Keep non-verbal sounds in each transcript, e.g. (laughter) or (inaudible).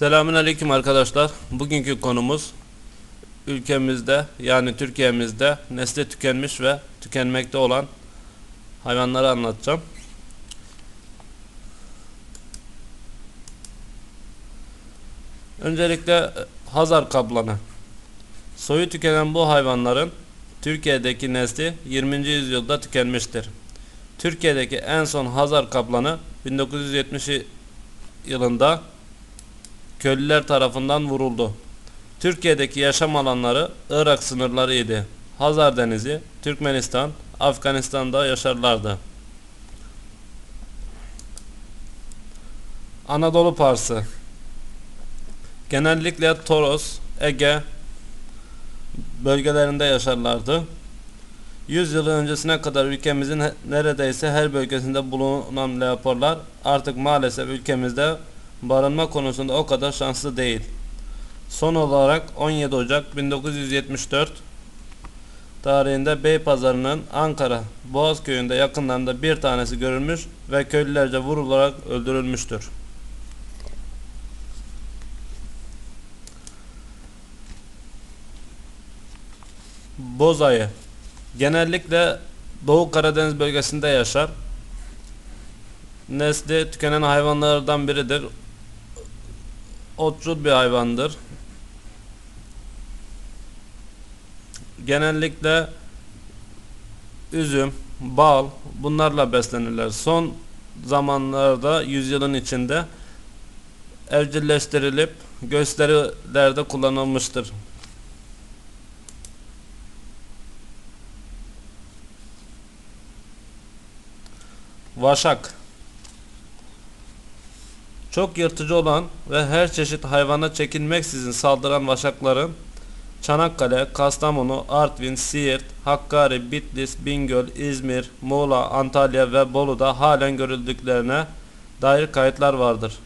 Selamünaleyküm arkadaşlar. Bugünkü konumuz ülkemizde yani Türkiye'mizde nesli tükenmiş ve tükenmekte olan hayvanları anlatacağım. Öncelikle e, Hazar kaplanı. Soyu tükenen bu hayvanların Türkiye'deki nesli 20. yüzyılda tükenmiştir. Türkiye'deki en son Hazar kaplanı 1970 yılında köylüler tarafından vuruldu. Türkiye'deki yaşam alanları Irak sınırlarıydı. Hazar Denizi, Türkmenistan, Afganistan'da yaşarlardı. Anadolu Parsı Genellikle Toros, Ege bölgelerinde yaşarlardı. 100 yıl öncesine kadar ülkemizin neredeyse her bölgesinde bulunan leoparlar artık maalesef ülkemizde barınma konusunda o kadar şanslı değil. Son olarak 17 Ocak 1974 tarihinde Beypazarı'nın Ankara Boğaz köyünde yakınlarında bir tanesi görülmüş ve köylülerce vurularak öldürülmüştür. Bozayı Genellikle Doğu Karadeniz bölgesinde yaşar. Nesli tükenen hayvanlardan biridir. Otçul bir hayvandır. Genellikle üzüm, bal bunlarla beslenirler. Son zamanlarda yüzyılın içinde evcilleştirilip gösterilerde kullanılmıştır. Vaşak Çok yırtıcı olan ve her çeşit hayvana çekinmeksizin saldıran vaşakların Çanakkale, Kastamonu, Artvin, Siirt, Hakkari, Bitlis, Bingöl, İzmir, Muğla, Antalya ve Bolu'da halen görüldüklerine dair kayıtlar vardır.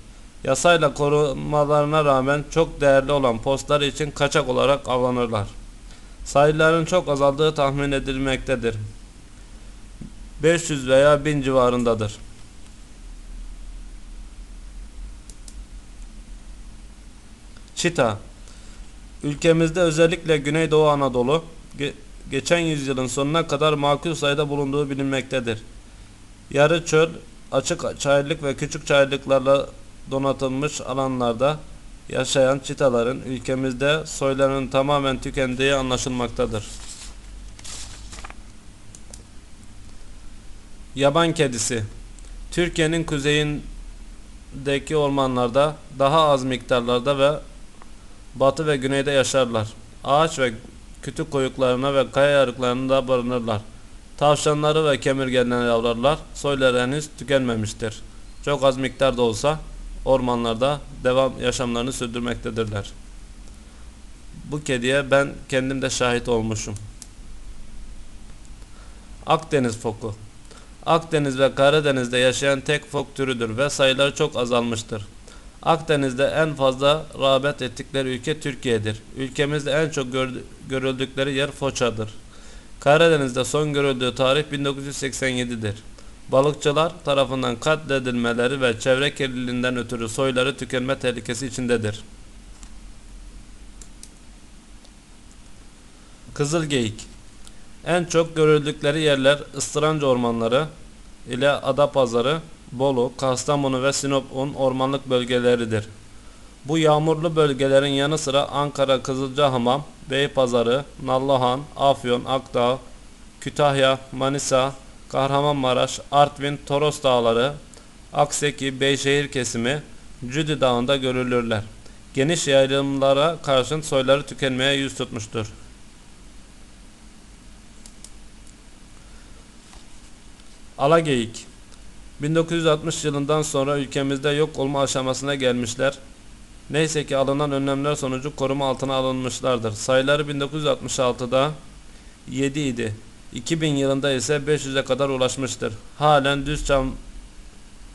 Yasayla korunmalarına rağmen çok değerli olan postlar için kaçak olarak avlanırlar. Sayıların çok azaldığı tahmin edilmektedir. 500 veya 1000 civarındadır. Çita Ülkemizde özellikle Güneydoğu Anadolu ge- geçen yüzyılın sonuna kadar makul sayıda bulunduğu bilinmektedir. Yarı çöl, açık çayırlık ve küçük çayırlıklarla donatılmış alanlarda yaşayan çitaların ülkemizde soylarının tamamen tükendiği anlaşılmaktadır. Yaban kedisi Türkiye'nin kuzeyindeki ormanlarda daha az miktarlarda ve batı ve güneyde yaşarlar. Ağaç ve kütük koyuklarına ve kaya yarıklarında barınırlar. Tavşanları ve kemirgenleri avlarlar. Soyları henüz tükenmemiştir. Çok az miktarda olsa ormanlarda devam yaşamlarını sürdürmektedirler. Bu kediye ben kendim de şahit olmuşum. Akdeniz foku Akdeniz ve Karadeniz'de yaşayan tek fok türüdür ve sayıları çok azalmıştır. Akdeniz'de en fazla rağbet ettikleri ülke Türkiye'dir. Ülkemizde en çok gör- görüldükleri yer Foça'dır. Karadeniz'de son görüldüğü tarih 1987'dir. Balıkçılar tarafından katledilmeleri ve çevre kirliliğinden ötürü soyları tükenme tehlikesi içindedir. Kızılgeyik En çok görüldükleri yerler ıstıranca ormanları ile Adapazarı, Bolu, Kastamonu ve Sinop'un ormanlık bölgeleridir. Bu yağmurlu bölgelerin yanı sıra Ankara, Kızılcahamam, Beypazarı, Nallıhan, Afyon, Akdağ, Kütahya, Manisa, Kahramanmaraş, Artvin, Toros Dağları, Akseki, Beyşehir kesimi, Cüdi Dağı'nda görülürler. Geniş yayılımlara karşın soyları tükenmeye yüz tutmuştur. Alageyik 1960 yılından sonra ülkemizde yok olma aşamasına gelmişler. Neyse ki alınan önlemler sonucu koruma altına alınmışlardır. Sayıları 1966'da 7 idi. 2000 yılında ise 500'e kadar ulaşmıştır. Halen Düzçam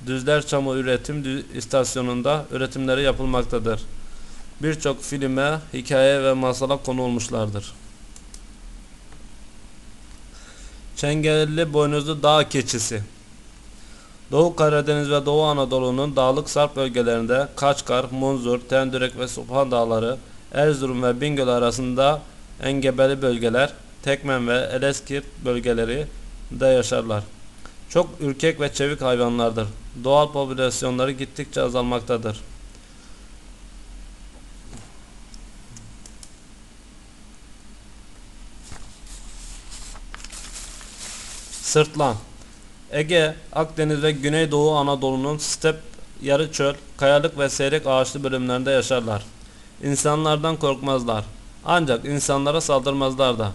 Düzler Çamı Üretim İstasyonu'nda üretimleri yapılmaktadır. Birçok filme, hikaye ve masala konu olmuşlardır. Çengelli boynuzlu dağ keçisi Doğu Karadeniz ve Doğu Anadolu'nun dağlık sarp bölgelerinde Kaçkar, Munzur, Tendürek ve Subhan Dağları, Erzurum ve Bingöl arasında engebeli bölgeler, Tekmen ve Eleskir bölgeleri de yaşarlar. Çok ürkek ve çevik hayvanlardır. Doğal popülasyonları gittikçe azalmaktadır. Sırtlan Ege, Akdeniz ve Güneydoğu Anadolu'nun step, yarı çöl, kayalık ve seyrek ağaçlı bölümlerinde yaşarlar. İnsanlardan korkmazlar. Ancak insanlara saldırmazlar da.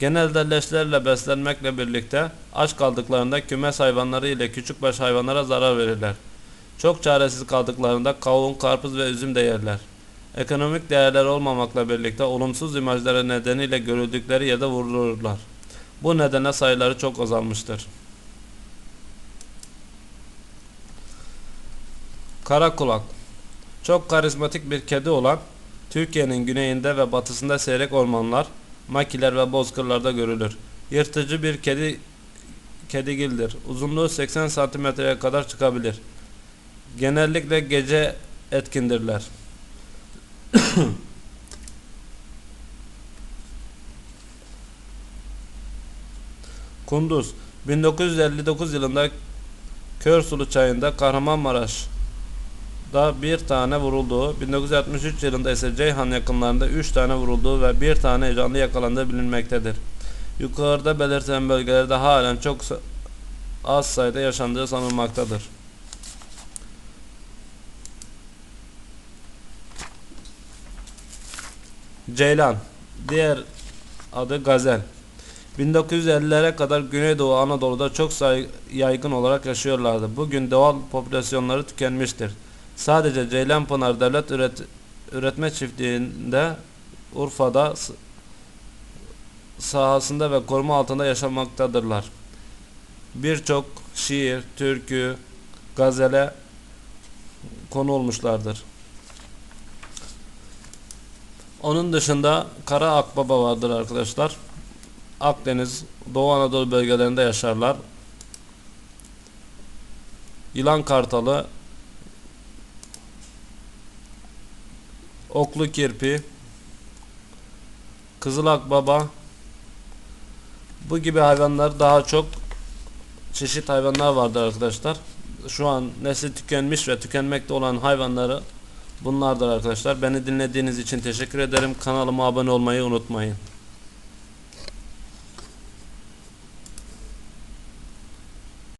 Genelde leşlerle beslenmekle birlikte aç kaldıklarında kümes hayvanları ile küçükbaş hayvanlara zarar verirler. Çok çaresiz kaldıklarında kavun, karpuz ve üzüm de yerler. Ekonomik değerler olmamakla birlikte olumsuz imajları nedeniyle görüldükleri yerde vurulurlar. Bu nedenle sayıları çok azalmıştır. Kara kulak Çok karizmatik bir kedi olan Türkiye'nin güneyinde ve batısında seyrek ormanlar, makiler ve bozkırlarda görülür. Yırtıcı bir kedi kedigildir. Uzunluğu 80 santimetreye kadar çıkabilir. Genellikle gece etkindirler. (coughs) Kunduz 1959 yılında Körsulu çayında Kahramanmaraş da bir tane vurulduğu, 1963 yılında ise Ceyhan yakınlarında 3 tane vurulduğu ve bir tane canlı yakalandığı bilinmektedir. Yukarıda belirtilen bölgelerde halen çok az sayıda yaşandığı sanılmaktadır. Ceylan, diğer adı Gazel. 1950'lere kadar Güneydoğu Anadolu'da çok yaygın olarak yaşıyorlardı. Bugün doğal popülasyonları tükenmiştir. Sadece Ceylanpınar Devlet Üret Üretme Çiftliği'nde Urfa'da sahasında ve koruma altında yaşamaktadırlar. Birçok şiir, türkü, gazele konu olmuşlardır. Onun dışında kara akbaba vardır arkadaşlar. Akdeniz, Doğu Anadolu bölgelerinde yaşarlar. Yılan kartalı, oklu kirpi, kızıl akbaba, bu gibi hayvanlar daha çok çeşit hayvanlar vardır arkadaşlar. Şu an nesli tükenmiş ve tükenmekte olan hayvanları bunlardır arkadaşlar. Beni dinlediğiniz için teşekkür ederim. Kanalıma abone olmayı unutmayın.